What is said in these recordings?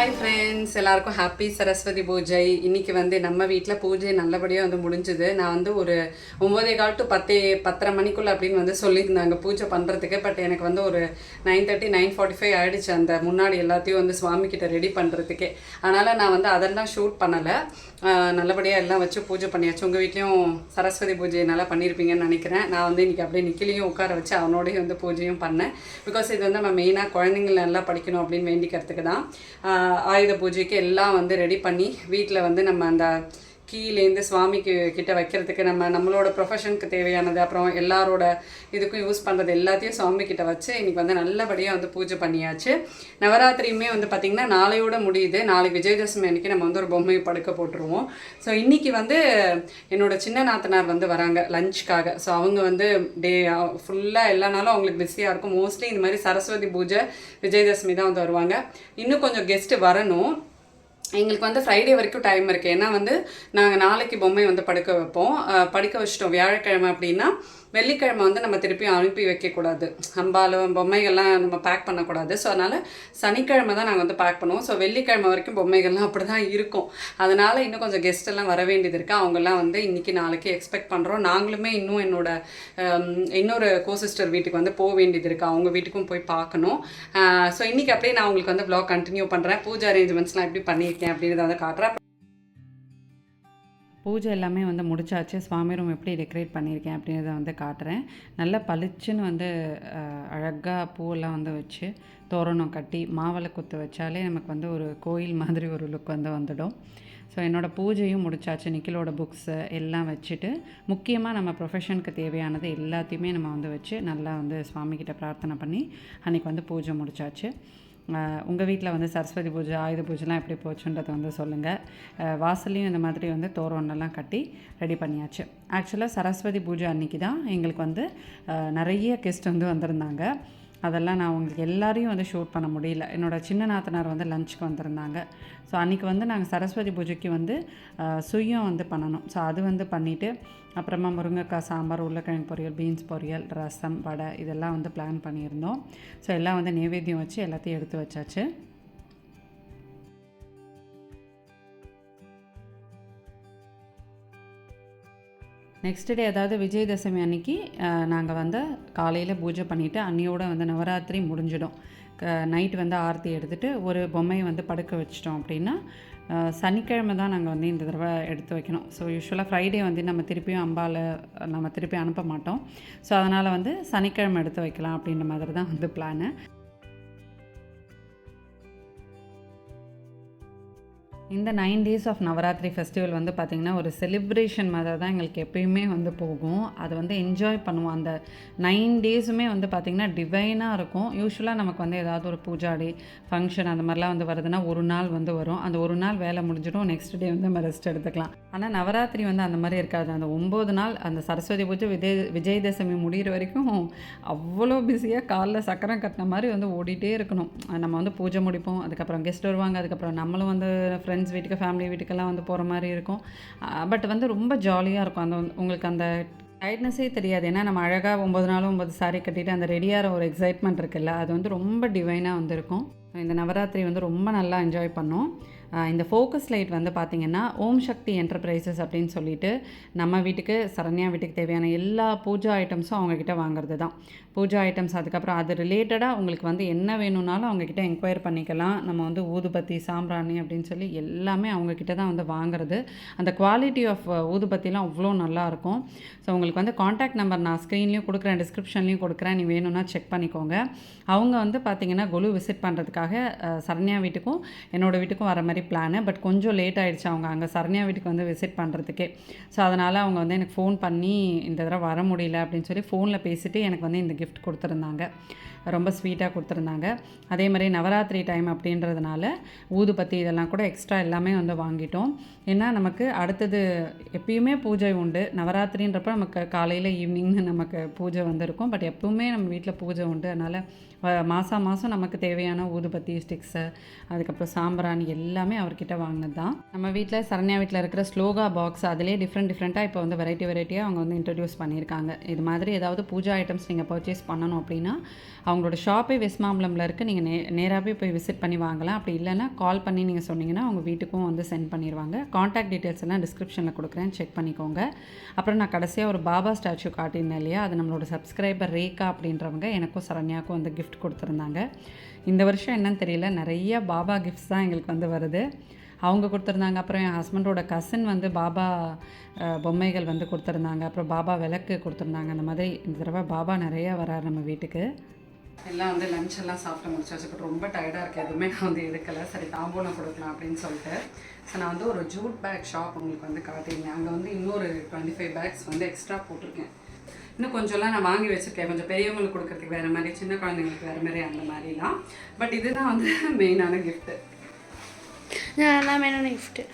Hi friends எல்லாருக்கும் happy Saraswati Pooja. இன்னைக்கு வந்து நம்ம வீட்டில் பூஜை நல்லபடியாக வந்து முடிஞ்சுது. நான் வந்து ஒரு ஒம்போதே கால் டு பத்தே பத்தரை மணிக்குள்ளே அப்படின்னு வந்து சொல்லியிருந்தாங்க பூஜை பண்ணுறதுக்கு பட் எனக்கு வந்து ஒரு nine thirty nine forty five ஆகிடுச்சு அந்த முன்னாடி எல்லாத்தையும் வந்து சுவாமிக்கிட்ட ரெடி பண்ணுறதுக்கே அதனால் நான் வந்து அதெல்லாம் ஷூட் பண்ணலை. நல்லபடியாக எல்லாம் வச்சு பூஜை பண்ணியாச்சு. உங்கள் வீட்லேயும் சரஸ்வதி பூஜை நல்லா பண்ணியிருப்பீங்கன்னு நினைக்கிறேன். நான் வந்து இன்றைக்கி அப்படியே நிக்கிலையும் உட்கார வச்சு அவனோடய வந்து பூஜையும் பண்ணேன். பிகாஸ் இது வந்து நம்ம மெயினாக குழந்தைங்களை நல்லா படிக்கணும் அப்படின்னு வேண்டிக்கிறதுக்கு தான். ஆயுத பூஜைக்கு எல்லாம் வந்து ரெடி பண்ணி வீட்டில் வந்து நம்ம அந்த கீழேருந்து சுவாமிக்கு கிட்ட வைக்கிறதுக்கு நம்ம நம்மளோட ப்ரொஃபஷனுக்கு தேவையானது அப்புறம் எல்லாரோட இதுக்கும் யூஸ் பண்ணுறது எல்லாத்தையும் சுவாமி கிட்ட வச்சு இன்னைக்கு வந்து நல்லபடியாக வந்து பூஜை பண்ணியாச்சு. நவராத்திரியுமே வந்து பார்த்திங்கன்னா நாளையோட முடியுது. நாளைக்கு விஜயதசமி அன்றைக்கி நம்ம வந்து ஒரு பொம்மையை படுக்க போட்டுருவோம். ஸோ இன்றைக்கி வந்து என்னோட சின்ன நாத்தனார் வந்து வராங்க லஞ்சுக்காக ஸோ அவங்க வந்து டே ஃபுல்லாக எல்லா நாளும் அவங்களுக்கு பிஸியாக இருக்கும். மோஸ்ட்லி இந்த மாதிரி சரஸ்வதி பூஜை விஜயதசமி தான் வந்து வருவாங்க. இன்னும் கொஞ்சம் கெஸ்ட்டு வரணும். எங்களுக்கு வந்து ஃப்ரைடே வரைக்கும் டைம் இருக்குது ஏன்னா வந்து நாங்கள் நாளைக்கு பொம்மை வந்து படுக்க வைப்போம். படுக்க வச்சிட்டோம். வியாழக்கிழமை அப்படின்னா வெள்ளிக்கிழமை வந்து நம்ம திருப்பி அனுப்பி வைக்கக்கூடாது. அம்பாலும் பொம்மைகள்லாம் நம்ம பேக் பண்ணக்கூடாது. ஸோ அதனால் சனிக்கிழமை தான் நாங்கள் வந்து பேக் பண்ணுவோம். ஸோ வெள்ளிக்கிழமை வரைக்கும் பொம்மைகள்லாம் அப்படி தான் இருக்கும். அதனால் இன்னும் கொஞ்சம் கெஸ்ட் எல்லாம் வர வேண்டியது இருக்குது அவங்கெல்லாம் வந்து இன்றைக்கி நாளைக்கு எக்ஸ்பெக்ட் பண்ணுறோம் நாங்களுமே இன்னும் என்னோட um, இன்னொரு கோசிஸ்டர் வீட்டுக்கு வந்து போக வேண்டியது இருக்குது அவங்க வீட்டுக்கும் போய் பார்க்கணும். ஸோ இன்றைக்கி அப்படியே நான் உங்களுக்கு வந்து vlog கண்டினியூ பண்ணுறேன் பூஜை அரேஞ்ச்மெண்ட்ஸ்லாம் எப்படி பண்ணியிருக்கேன் அப்படின்றத வந்து காட்டுறேன். பூஜை எல்லாமே வந்து முடிச்சாச்சு. சுவாமி ரூம் எப்படி டெக்கரேட் பண்ணியிருக்கேன் அப்படின்றத வந்து காட்டுறேன். நல்லா பளிச்சுன்னு வந்து அழகாக பூவெல்லாம் வந்து வச்சு தோரணம் கட்டி மாவளை குத்து வச்சாலே நமக்கு வந்து ஒரு கோயில் மாதிரி ஒரு லுக் வந்து வந்துடும். ஸோ என்னோடய பூஜையும் முடிச்சாச்சு. நிக்கிலோட புக்ஸு எல்லாம் வச்சுட்டு முக்கியமாக நம்ம ப்ரொஃபஷனுக்கு தேவையானது எல்லாத்தையுமே நம்ம வந்து வச்சு நல்லா வந்து சுவாமிக்கிட்ட பிரார்த்தனை பண்ணி அன்றைக்கி வந்து பூஜை முடிச்சாச்சு. உங்கள் வீட்டில் வந்து சரஸ்வதி பூஜை ஆயுத பூஜைலாம் எப்படி போச்சுன்றதை வந்து சொல்லுங்கள் வாசல்லையும் இந்த மாதிரி வந்து தோரணம்லாம் கட்டி ரெடி பண்ணியாச்சு. ஆக்சுவலாக சரஸ்வதி பூஜை அன்றைக்கி தான் எங்களுக்கு வந்து நிறைய கெஸ்ட் வந்து வந்திருந்தாங்க. அதெல்லாம் நான் உங்களுக்கு எல்லாரையும் வந்து ஷூட் பண்ண முடியல. என்னோடய சின்ன நாத்தனார் வந்து லஞ்சுக்கு வந்திருந்தாங்க. ஸோ அன்றைக்கி வந்து நாங்கள் சரஸ்வதி பூஜைக்கு வந்து சுயம் வந்து பண்ணணும். ஸோ அது வந்து பண்ணிவிட்டு அப்புறமா முருங்கைக்காய் சாம்பார் உருளைக்கிழங்கு பொரியல் பீன்ஸ் பொரியல் ரசம் வடை இதெல்லாம் வந்து பிளான் பண்ணியிருந்தோம். ஸோ எல்லாம் வந்து நைவேத்தியம் வச்சு எல்லாத்தையும் எடுத்து வச்சாச்சு. நெக்ஸ்ட் டே அதாவது விஜயதசமி அன்னைக்கு நாங்கள் வந்து காலையில் பூஜை பண்ணிவிட்டு அன்னையோட வந்து நவராத்திரி முடிஞ்சிடும். க நைட் வந்து ஆரத்தி எடுத்துகிட்டு ஒரு பொம்மையை வந்து படுக்க வச்சிட்டோம் அப்படின்னா சனிக்கிழமை தான் நாங்கள் வந்து இந்த தடவை எடுத்து வைக்கணும். ஸோ யூஸ்வலாக ஃப்ரைடே வந்து நம்ம திருப்பியும் அம்பாவில் நம்ம திருப்பி அனுப்ப மாட்டோம். ஸோ அதனால் வந்து சனிக்கிழமை எடுத்து வைக்கலாம் அப்படின்ற மாதிரி தான் வந்து பிளானு இந்த nine days of Navratri festival வந்து பார்த்திங்கன்னா ஒரு செலிப்ரேஷன் மாதிரி தான் எங்களுக்கு எப்பயுமே வந்து போகும். அதை வந்து என்ஜாய் பண்ணுவோம். அந்த நைன் டேஸுமே வந்து பார்த்திங்கன்னா டிவைனாக இருக்கும். யூஸ்வலாக நமக்கு வந்து ஏதாவது ஒரு பூஜாடி ஃபங்க்ஷன் அந்த மாதிரிலாம் வந்து வருதுன்னா ஒரு நாள் வந்து வரும். அந்த ஒரு நாள் வேலை முடிஞ்சிடும். நெக்ஸ்ட் டே வந்து நம்ம ரெஸ்ட் எடுத்துக்கலாம். ஆனால் நவராத்திரி வந்து அந்த மாதிரி இருக்காது. அந்த ஒம்பது நாள் அந்த சரஸ்வதி பூஜை விஜய் விஜயதசமி முடிகிற வரைக்கும் அவ்வளோ பிஸியாக காலைல சக்கரம் கட்டின மாதிரி வந்து ஓடிட்டே இருக்கணும். நம்ம வந்து பூஜை முடிப்போம். அதுக்கப்புறம் கெஸ்ட் வருவாங்க. அதுக்கப்புறம் நம்மளும் வந்து ஃப்ரெண்ட்ஸ் ஃப்ரெண்ட்ஸ் வீட்டுக்கு ஃபேமிலி வீட்டுக்கெல்லாம் வந்து போகிற மாதிரி இருக்கும். பட் வந்து ரொம்ப ஜாலியாக இருக்கும். அந்த வந்து- உங்களுக்கு அந்த டயர்ட்னஸே தெரியாது. ஏன்னா நம்ம அழகாக ஒம்பது நாளும் ஒம்பது சாரி கட்டிட்டு அந்த ரெடியாகிற ஒரு எக்ஸைட்மெண்ட் இருக்குல்ல அது வந்து ரொம்ப டிவைனாக வந்திருக்கும். இந்த நவராத்திரி வந்து ரொம்ப நல்லா என்ஜாய் பண்ணோம். இந்த ஃபோக்கஸ் லைட் வந்து பார்த்திங்கன்னா ஓம் சக்தி என்டர்பிரைசஸ் அப்படின்னு சொல்லிட்டு நம்ம வீட்டுக்கு சரண்யா வீட்டுக்கு தேவையான எல்லா பூஜா ஐட்டம்ஸும் அவங்கக்கிட்ட வாங்குறது தான் பூஜா ஐட்டம்ஸ் அதுக்கப்புறம் அது ரிலேட்டடாக உங்களுக்கு வந்து என்ன வேணும்னாலும் அவங்கக்கிட்ட என்கொயர் பண்ணிக்கலாம். நம்ம வந்து ஊதுபத்தி சாம்பிராணி அப்படின்னு சொல்லி எல்லாமே அவங்கக்கிட்ட தான் வந்து வாங்குறது. அந்த குவாலிட்டி ஆஃப் ஊதுபத்திலாம் அவ்வளோ நல்லாயிருக்கும். ஸோ உங்களுக்கு வந்து காண்டாக்ட் நம்பர் நான் ஸ்க்ரீன்லேயும் கொடுக்குறேன் டிஸ்கிரிப்ஷன்லேயும் கொடுக்குறேன். நீ வேணும்னா செக் பண்ணிக்கோங்க. அவங்க வந்து பார்த்திங்கன்னா குழு விசிட் பண்ணுறதுக்காக சரண்யா வீட்டுக்கும் என்னோடய வீட்டுக்கும் வர மாதிரி பிளானு பட் கொஞ்சம் லேட் ஆயிடுச்சு அவங்க அங்கே சரண்யா வீட்டுக்கு வந்து விசிட் பண்ணுறதுக்கே ஸோ அதனால் அவங்க வந்து எனக்கு ஃபோன் பண்ணி இந்த தடவை வர முடியல அப்படின்னு சொல்லி ஃபோனில் பேசிட்டு எனக்கு வந்து இந்த கிஃப்ட் கொடுத்துருந்தாங்க. ரொம்ப ஸ்வீட்டாக கொடுத்துருந்தாங்க. அதே மாதிரி நவராத்திரி டைம் அப்படின்றதுனால ஊதுபத்தி இதெல்லாம் கூட எக்ஸ்ட்ரா எல்லாமே வந்து வாங்கிட்டோம். ஏன்னா நமக்கு அடுத்தது எப்பயுமே பூஜை உண்டு. நவராத்திரின்றப்ப நமக்கு காலையில் ஈவினிங்னு நமக்கு பூஜை வந்து இருக்கும் பட் எப்பவுமே நம்ம வீட்டில் பூஜை உண்டு. அதனால் மாதம் மாதம் நமக்கு தேவையான ஊதுபத்தி ஸ்டிக்ஸு அதுக்கப்புறம் சாம்பிராணி எல்லாமே அவர்கிட்ட வாங்கினது தான் நம்ம வீட்டில் சரண்யா வீட்டில் இருக்கிற ஸ்லோகா பாக்ஸ் அதிலே டிஃப்ரெண்ட் டிஃப்ரெண்ட்டாக இப்போ வந்து வெரைட்டி வெரைட்டியாக அவங்க வந்து இன்ட்ரடியூஸ் பண்ணியிருக்காங்க. இது மாதிரி ஏதாவது பூஜா ஐட்டம்ஸ் நீங்கள் பர்ச்சேஸ் பண்ணணும் அப்படின்னா அவங்களோட ஷாப்பே வெஸ்மாம்பலமில் இருக்குது நீங்கள் நே நேராகவே போய் விசிட் பண்ணி வாங்கலாம். அப்படி இல்லைன்னா கால் பண்ணி நீங்கள் சொன்னீங்கன்னா அவங்க வீட்டுக்கும் வந்து சென்ட் பண்ணிடுவாங்க காண்டாக்ட் டீட்டெயில்ஸ் எல்லாம் டிஸ்கிரிப்ஷனில் கொடுக்குறேன். செக் பண்ணிக்கோங்க. அப்புறம் நான் கடைசியாக ஒரு பாபா ஸ்டாச்சு காட்டியிருந்தேன் இல்லையா? அது நம்மளோட சப்ஸ்கிரைபர் ரேகா அப்படின்றவங்க எனக்கும் சரண்யாவுக்கும் வந்து கிஃப்ட் கிஃப்ட் கொடுத்துருந்தாங்க. இந்த வருஷம் என்னன்னு தெரியல நிறைய பாபா கிஃப்ட்ஸ் தான் எங்களுக்கு வந்து வருது. அவங்க கொடுத்துருந்தாங்க அப்புறம் என் ஹஸ்பண்டோட கசின் வந்து பாபா பொம்மைகள் வந்து கொடுத்துருந்தாங்க. அப்புறம் பாபா விளக்கு கொடுத்துருந்தாங்க. அந்த மாதிரி இந்த தடவை பாபா நிறைய வராரு நம்ம வீட்டுக்கு. எல்லாம் வந்து லஞ்ச் எல்லாம் சாப்பிட்டு முடிச்சாச்சு. பட் ரொம்ப டயர்டாக இருக்குது எதுவுமே நான் வந்து எடுக்கலை. சரி தாம்பூலம் கொடுக்கலாம் அப்படின்னு சொல்லிட்டு. ஸோ நான் வந்து ஒரு ஜூட் பேக் ஷாப் உங்களுக்கு வந்து காட்டியிருந்தேன். அங்கே வந்து இன்னொரு டுவெண்ட்டி ஃபைவ் பேக்ஸ் வந்து எக்ஸ்ட்ரா போட்டிருக்கேன். இன்னும் கொஞ்சம்லாம் நான் வாங்கி வச்சுருக்கேன். கொஞ்சம் பெரியவங்களுக்கு கொடுக்கறதுக்கு வேறு மாதிரி சின்ன குழந்தைங்களுக்கு வேறு மாதிரி அந்த மாதிரிலாம். பட் இதுதான் வந்து மெயினான கிஃப்ட்டு நான் வேணும் கிஃப்ட்டு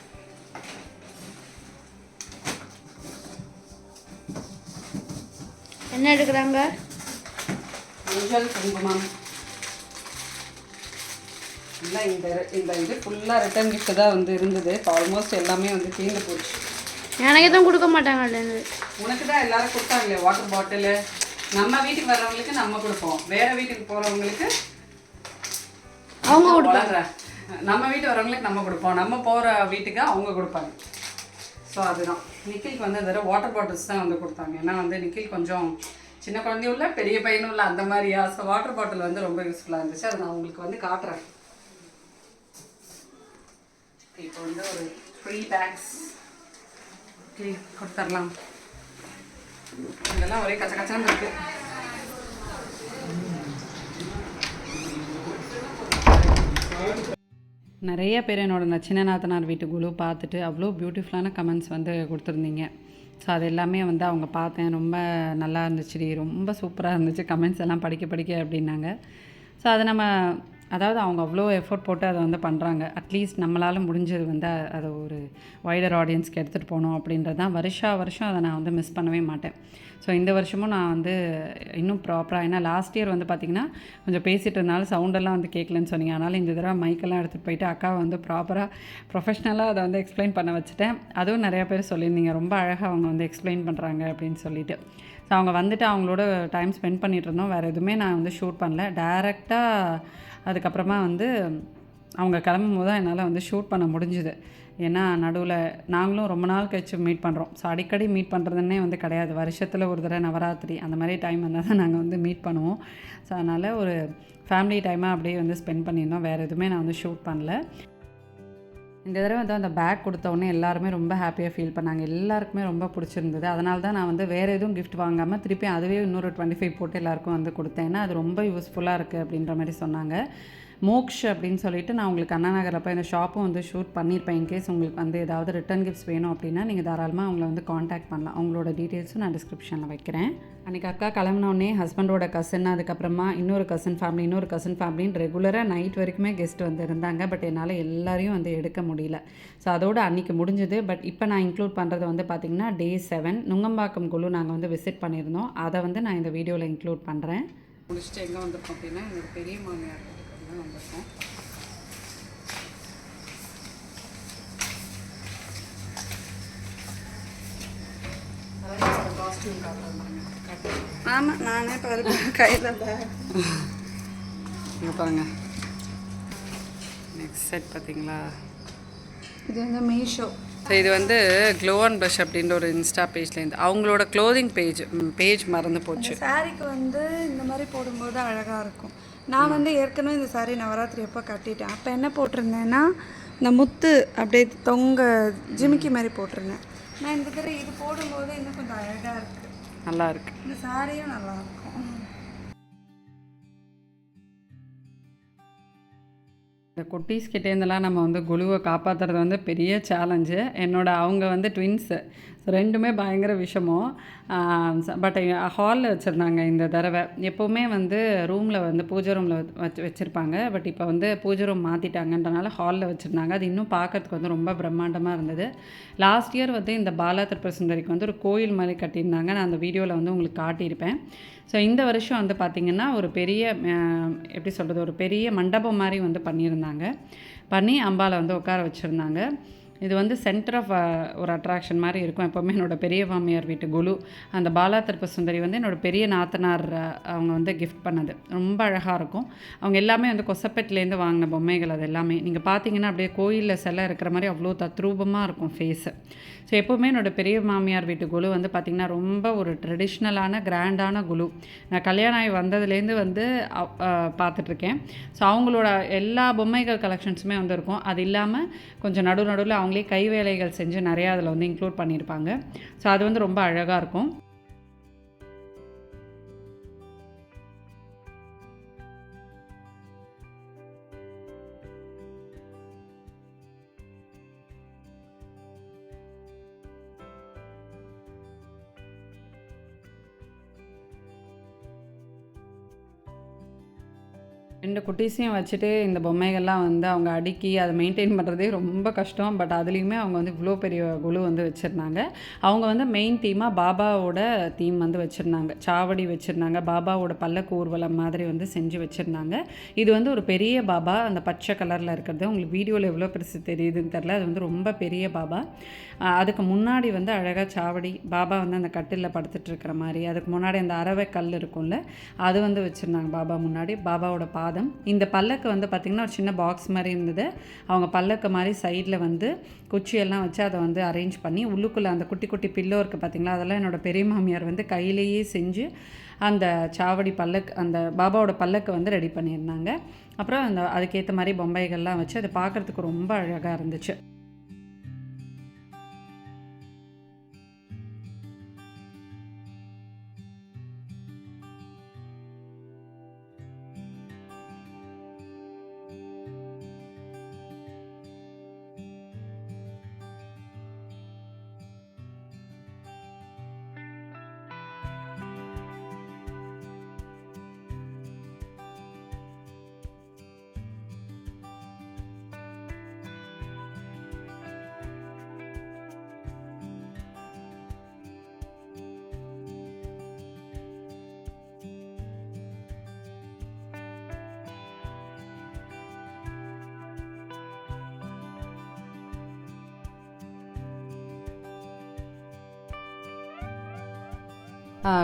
என்ன எடுக்கிறாங்க? மஞ்சள் குங்குமம். எல்லாம் இந்த இந்த இது ஃபுல்லாக ரிட்டர்ன் gift தான் வந்து இருந்தது. இப்போ ஆல்மோஸ்ட் எல்லாமே வந்து தீர்ந்து போச்சு. எனக்கு எதுவும் கொடுக்க மாட்டாங்க உனக்கு தான் எல்லாரும் கொடுத்தாங்களே வாட்டர் பாட்டிலு நம்ம வீட்டுக்கு வர்றவங்களுக்கு நம்ம கொடுப்போம். வேற வீட்டுக்கு போகிறவங்களுக்கு அவங்க கொடுப்பாங்க. நம்ம வீட்டு வரவங்களுக்கு நம்ம கொடுப்போம். நம்ம போகிற வீட்டுக்கு அவங்க கொடுப்பாங்க. ஸோ அதுதான். நிக்கிலுக்கு வந்து இந்த வாட்டர் பாட்டில்ஸ் தான் வந்து கொடுத்தாங்க. ஏன்னா வந்து நிக்கில் கொஞ்சம் சின்ன குழந்தையும் இல்லை பெரிய பையனும் இல்லை அந்த மாதிரியா. ஸோ வாட்டர் பாட்டில் வந்து ரொம்ப யூஸ்ஃபுல்லாக இருந்துச்சு. அதை நான் உங்களுக்கு வந்து காட்டுறேன். இப்போ வந்து ஒரு த்ரீ பேக்ஸ் ஓகே கொடுத்துடலாம் இதெல்லாம் ஒரே கச்ச கச்சான்னு இருக்கு. நிறைய பேர் என்னோடய நச்சின நாத்தனார் வீட்டு குழு பார்த்துட்டு அவ்வளோ பியூட்டிஃபுல்லான கமெண்ட்ஸ் வந்து கொடுத்துருந்தீங்க. ஸோ அது எல்லாமே வந்து அவங்க பார்த்தேன். ரொம்ப நல்லா இருந்துச்சுடி ரொம்ப சூப்பராக இருந்துச்சு. கமெண்ட்ஸ் எல்லாம் படிக்க படிக்க அப்படின்னாங்க. ஸோ அதை நம்ம அதாவது அவங்க அவ்வளோ எஃபோர்ட் போட்டு அதை வந்து பண்ணுறாங்க அட்லீஸ்ட் நம்மளால் முடிஞ்சது வந்து அதை ஒரு வைடர் ஆடியன்ஸ்க்கு எடுத்துகிட்டு போகணும் அப்படின்றது தான். வருஷா வருஷம் அதை நான் வந்து மிஸ் பண்ணவே மாட்டேன். ஸோ இந்த வருஷமும் நான் வந்து இன்னும் ப்ராப்பராக ஏன்னா லாஸ்ட் இயர் வந்து பார்த்திங்கன்னா கொஞ்சம் பேசிகிட்டு இருந்தாலும் சவுண்டெல்லாம் வந்து கேட்கலன்னு சொன்னீங்க. அதனால் இந்த தடவை மைக்கெல்லாம் எடுத்துகிட்டு போயிட்டு அக்காவை வந்து ப்ராப்பராக ப்ரொஃபஷ்னலாக அதை வந்து எக்ஸ்பிளைன் பண்ண வச்சுட்டேன். அதுவும் நிறையா பேர் சொல்லியிருந்தீங்க. ரொம்ப அழகாக அவங்க வந்து எக்ஸ்பிளைன் பண்ணுறாங்க அப்படின்னு சொல்லிட்டு. ஸோ அவங்க வந்துட்டு அவங்களோட டைம் ஸ்பெண்ட் பண்ணிகிட்டு இருந்தோம். வேறு எதுவுமே நான் வந்து ஷூட் பண்ணல. டேரெக்டாக அதுக்கப்புறமா வந்து அவங்க கிளம்பும் போது தான் என்னால் வந்து ஷூட் பண்ண முடிஞ்சுது. ஏன்னா நடுவில் நாங்களும் ரொம்ப நாள் கழிச்சு மீட் பண்ணுறோம் ஸோ அடிக்கடி மீட் பண்ணுறதுன்னே வந்து கிடையாது. வருஷத்தில் ஒரு தடவை நவராத்திரி அந்த மாதிரி டைம் வந்தால் தான் நாங்கள் வந்து மீட் பண்ணுவோம். ஸோ அதனால் ஒரு ஃபேமிலி டைமாக அப்படியே வந்து ஸ்பெண்ட் பண்ணியிருந்தோம். வேறு எதுவுமே நான் வந்து ஷூட் பண்ணல. இந்த தடவை வந்து அந்த பேக் கொடுத்தவொடனே எல்லாருமே ரொம்ப ஹாப்பியாக ஃபீல் பண்ணாங்க. எல்லாருக்குமே ரொம்ப பிடிச்சிருந்தது. அதனால தான் நான் வந்து வேறு எதுவும் கிஃப்ட் வாங்காமல் திருப்பி அதுவே இன்னொரு டுவெண்ட்டி ஃபைவ் போட்டு எல்லாருக்கும் வந்து கொடுத்தேன். ஏன்னா அது ரொம்ப யூஸ்ஃபுல்லாக இருக்குது அப்படின்ற மாதிரி சொன்னாங்க. மோக்ஷ் அப்படின்னு சொல்லிட்டு நான் உங்களுக்கு அண்ணா நகரில் போய் இந்த ஷாப்பும் வந்து ஷூட் பண்ணியிருப்பேன் இன்கேஸ் உங்களுக்கு வந்து ஏதாவது ரிட்டர்ன் கிஃப்ட்ஸ் வேணும் அப்படின்னா நீங்கள் தாராளமாக அவங்கள வந்து காண்டாக்ட் பண்ணலாம். அவங்களோட டீட்டெயில்ஸும் நான் டிஸ்கிரிப்ஷனில் வைக்கிறேன். அன்றைக்கி அக்கா கிளம்புனோடனே ஹஸ்பண்டோட கசின் அதுக்கப்புறமா இன்னொரு கசின் ஃபேமிலி இன்னொரு கசின் ஃபேமிலின்னு ரெகுலராக நைட் வரைக்குமே கெஸ்ட் வந்து இருந்தாங்க. பட் என்னால் எல்லாரையும் வந்து எடுக்க முடியல. ஸோ அதோட அன்றைக்கி முடிஞ்சுது. பட் இப்போ நான் இன்க்ளூட் பண்ணுறது வந்து பார்த்திங்கன்னா டே செவன் நுங்கம்பாக்கம் குழு நாங்கள் வந்து விசிட் பண்ணியிருந்தோம். அதை வந்து நான் இந்த வீடியோவில் இன்க்ளூட் பண்ணுறேன் முடிச்சுட்டு எங்கே வந்திருக்கோம் அப்படின்னா எங்கள் பெரிய மாமியார். தான் வந்திருக்கோம். ஆமாம் நானே பாருங்க கையில் இங்கே பாருங்க. நெக்ஸ்ட் செட் பார்த்தீங்களா இது வந்து மீஷோ. ஸோ இது வந்து க்ளோ அண்ட் ப்ரஷ் அப்படின்ற ஒரு இன்ஸ்டா பேஜ்லேருந்து அவங்களோட க்ளோதிங் பேஜ் பேஜ் மறந்து போச்சு. சாரீக்கு வந்து இந்த மாதிரி போடும்போது அழகாக இருக்கும். நான் வந்து ஏற்கனவே இந்த சாரீ நவராத்திரி எப்போ கட்டிட்டேன். அப்போ என்ன போட்டிருந்தேன்னா இந்த முத்து அப்படியே தொங்க ஜிமிக்கி மாதிரி போட்டிருந்தேன். நான் இந்த தடவை இது போடும்போது இன்னும் கொஞ்சம் அழகாக இருக்குது நல்லா இருக்கு. இந்த சாரியும் நல்லா இருக்கும். இந்த குட்டீஸ் கிட்டேருந்தெல்லாம் நம்ம வந்து குழுவை காப்பாற்றுறது வந்து பெரிய சேலஞ்சு என்னோட அவங்க வந்து ட்வின்ஸு ரெண்டுமே பயங்கர விஷமம் பட் ஹாலில் வச்சுருந்தாங்க இந்த தடவை. எப்போவுமே வந்து ரூமில் வந்து பூஜை ரூமில் வச்சு வச்சுருப்பாங்க. பட் இப்போ வந்து பூஜை ரூம் மாற்றிட்டாங்கன்றனால ஹாலில் வச்சுருந்தாங்க. அது இன்னும் பார்க்கறதுக்கு வந்து ரொம்ப பிரம்மாண்டமாக இருந்தது. லாஸ்ட் இயர் வந்து இந்த பாலா திருப்பசுந்தரிக்கு வந்து ஒரு கோயில் மாதிரி கட்டியிருந்தாங்க. நான் அந்த வீடியோவில் வந்து உங்களுக்கு காட்டியிருப்பேன். ஸோ இந்த வருஷம் வந்து பார்த்திங்கன்னா ஒரு பெரிய எப்படி சொல்கிறது ஒரு பெரிய மண்டபம் மாதிரி வந்து பண்ணியிருந்தாங்க. பண்ணி அம்பாவை வந்து உட்கார வச்சுருந்தாங்க. இது வந்து சென்டர் ஆஃப் uh, ஒரு அட்ராக்ஷன் மாதிரி இருக்கும். எப்போவுமே என்னோட பெரிய மாமியார் வீட்டு குலு அந்த பாலா திருப்ப சுந்தரி வந்து என்னோட பெரிய நாத்தனார் அவங்க வந்து கிஃப்ட் பண்ணது. ரொம்ப அழகாக இருக்கும். அவங்க எல்லாமே வந்து கொசப்பேட்டிலேருந்து வாங்கின பொம்மைகள் அது எல்லாமே. நீங்கள் பார்த்தீங்கன்னா அப்படியே கோயிலில் சிலை இருக்கிற மாதிரி அவ்வளோ தத்ரூபமாக இருக்கும் ஃபேஸு ஸோ எப்போவுமே என்னோட பெரிய மாமியார் வீட்டு குழு வந்து பார்த்திங்கன்னா ரொம்ப ஒரு ட்ரெடிஷ்னலான கிராண்டான குழு நான் கல்யாணம் ஆகி வந்ததுலேருந்து வந்து பார்த்துட்ருக்கேன் ஸோ அவங்களோட எல்லா பொம்மைகள் கலெக்ஷன்ஸுமே வந்து இருக்கும். அது இல்லாமல் கொஞ்சம் நடு நடுவில் அவங்களே கை வேலைகள் செஞ்சு நிறையா அதில் வந்து இன்க்ளூட் பண்ணியிருப்பாங்க. ஸோ அது வந்து ரொம்ப அழகாக இருக்கும். ரெண்டு குட்டீஸையும் வச்சுட்டு இந்த பொம்மைகள்லாம் வந்து அவங்க அடுக்கி அதை மெயின்டைன் பண்ணுறதே ரொம்ப கஷ்டம். பட் அதுலேயுமே அவங்க வந்து இவ்வளோ பெரிய குழு வந்து வச்சுருந்தாங்க. அவங்க வந்து மெயின் தீமாக பாபாவோட தீம் வந்து வச்சுருந்தாங்க. சாவடி வச்சுருந்தாங்க. பாபாவோட பல்லக்கு ஊர்வலம் மாதிரி வந்து செஞ்சு வச்சுருந்தாங்க. இது வந்து ஒரு பெரிய பாபா. அந்த பச்சை கலரில் இருக்கிறது உங்களுக்கு வீடியோவில் எவ்வளோ பெருசு தெரியுதுன்னு தெரில அது வந்து ரொம்ப பெரிய பாபா. அதுக்கு முன்னாடி வந்து அழகாக சாவடி பாபா வந்து அந்த கட்டிலில் படுத்துட்டு இருக்கிற மாதிரி. அதுக்கு முன்னாடி அந்த அரவை கல் இருக்கும்ல அது வந்து வச்சுருந்தாங்க பாபா முன்னாடி. பாபாவோட பாதம் இந்த பல்லக்கு வந்து பார்த்திங்கன்னா ஒரு சின்ன பாக்ஸ் மாதிரி இருந்தது. அவங்க பல்லக்கு மாதிரி சைடில் வந்து குச்சியெல்லாம் வச்சு அதை வந்து அரேஞ்ச் பண்ணி உள்ளுக்குள்ளே அந்த குட்டி குட்டி பில்லோ இருக்குது பார்த்தீங்களா அதெல்லாம் என்னோட பெரிய மாமியார் வந்து கையிலேயே செஞ்சு அந்த சாவடி பல்லக்கு அந்த பாபாவோட பல்லக்கு வந்து ரெடி பண்ணியிருந்தாங்க. அப்புறம் அந்த அதுக்கேற்ற மாதிரி பொம்மைகள்லாம் வச்சு அதை பார்க்குறதுக்கு ரொம்ப அழகாக இருந்துச்சு.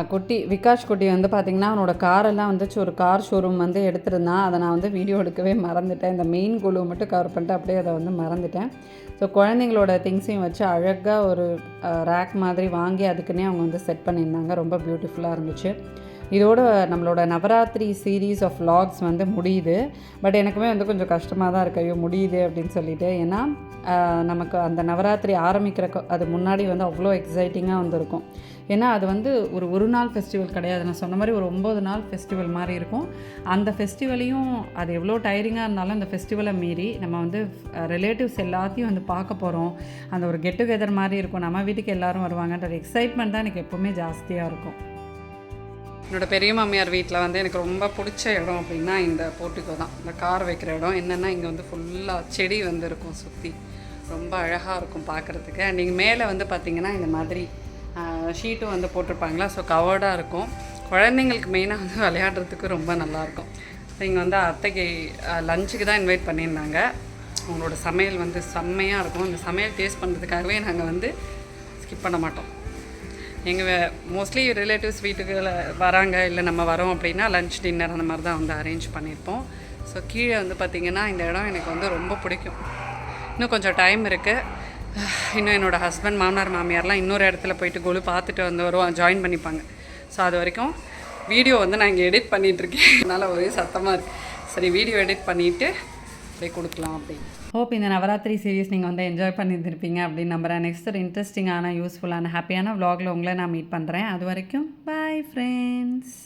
குட்டி விகாஷ் குட்டி வந்து பார்த்திங்கன்னா அவனோட காரெல்லாம் வந்துச்சு. ஒரு கார் ஷோரூம் வந்து எடுத்திருந்தான். அதை நான் வந்து வீடியோ எடுக்கவே மறந்துட்டேன். இந்த மெயின் குழு மட்டும் கவர் பண்ணிட்டு அப்படியே அதை வந்து மறந்துட்டேன். ஸோ குழந்தைங்களோட திங்ஸையும் வச்சு அழகாக ஒரு ரேக் மாதிரி வாங்கி அதுக்குன்னே அவங்க வந்து செட் பண்ணியிருந்தாங்க. ரொம்ப பியூட்டிஃபுல்லாக இருந்துச்சு. இதோட நம்மளோட நவராத்திரி சீரீஸ் ஆஃப் லாக்ஸ் வந்து முடியுது. பட் எனக்குமே வந்து கொஞ்சம் கஷ்டமாக தான் இருக்கு. ஐயோ முடியுது அப்படின்னு சொல்லிட்டு. ஏன்னா நமக்கு அந்த நவராத்திரி ஆரம்பிக்கிற அது முன்னாடி வந்து அவ்வளோ எக்ஸைட்டிங்காக வந்திருக்கும். ஏன்னா அது வந்து ஒரு ஒரு நாள் ஃபெஸ்டிவல் கிடையாது. நான் சொன்ன மாதிரி ஒரு ஒம்பது நாள் ஃபெஸ்டிவல் மாதிரி இருக்கும். அந்த ஃபெஸ்டிவலையும் அது எவ்வளோ டயரிங்காக இருந்தாலும் அந்த ஃபெஸ்டிவலை மீறி நம்ம வந்து ரிலேட்டிவ்ஸ் எல்லாத்தையும் வந்து பார்க்க போகிறோம் அந்த ஒரு கெட் டுகெதர் மாதிரி இருக்கும். நம்ம வீட்டுக்கு எல்லாரும் வருவாங்கன்ற எக்ஸைட்மெண்ட் தான் எனக்கு எப்போவுமே ஜாஸ்தியாக இருக்கும். என்னோட பெரிய மாமியார் வீட்டில் வந்து எனக்கு ரொம்ப பிடிச்ச இடம் அப்படின்னா இந்த போர்ட்டிகோ தான். இந்த கார் வைக்கிற இடம். என்னென்னா இங்கே வந்து ஃபுல்லாக செடி வந்து இருக்கும் சுற்றி ரொம்ப அழகாக இருக்கும் பார்க்குறதுக்கு அண்ட் இங்கே மேலே வந்து பார்த்திங்கன்னா இந்த மாதிரி ஷீட்டும் வந்து போட்டிருப்பாங்களா? ஸோ கவர்டாக இருக்கும். குழந்தைங்களுக்கு மெயினாக வந்து விளையாடுறதுக்கு ரொம்ப நல்லாயிருக்கும் இங்கே வந்து அத்தைக்கு லஞ்சுக்கு தான் இன்வைட் பண்ணியிருந்தாங்க. அவங்களோட சமையல் வந்து செம்மையாக இருக்கும். இந்த சமையல் டேஸ்ட் பண்ணுறதுக்காகவே நாங்கள் வந்து ஸ்கிப் பண்ண மாட்டோம். எங்கள் மோஸ்ட்லி ரிலேட்டிவ்ஸ் வீட்டுக்கு வராங்க இல்லை நம்ம வரோம் அப்படின்னா லஞ்ச் டின்னர் அந்த மாதிரி தான் வந்து அரேஞ்ச் பண்ணியிருப்போம் ஸோ கீழே வந்து பார்த்திங்கன்னா இந்த இடம் எனக்கு வந்து ரொம்ப பிடிக்கும். இன்னும் கொஞ்சம் டைம் இருக்குது இன்னும் என்னோடய ஹஸ்பண்ட் மாமனார் மாமியார்லாம் இன்னொரு இடத்துல போயிட்டு கொலு பார்த்துட்டு வந்து வருவோம் ஜாயின் பண்ணிப்பாங்க. ஸோ அது வரைக்கும் வீடியோ வந்து நான் இங்கே எடிட் பண்ணிகிட்ருக்கேன் அதனால் ஒரே சத்தமாக இருக்குது சரி வீடியோ எடிட் பண்ணிவிட்டு போய் கொடுக்கலாம் அப்படின்னு. ஹோப் இந்த நவராத்திரி சீரிஸ் நீங்கள் வந்து என்ஜாய் பண்ணியிருந்திருப்பீங்க அப்படின்னு நம்புகிறேன் நெக்ஸ்ட் ஒரு இன்ட்ரெஸ்டிங்கான யூஸ்ஃபுல்லான ஹாப்பியான vlogல உங்களை நான் மீட் பண்ணுறேன் அது வரைக்கும் பாய் ஃப்ரெண்ட்ஸ்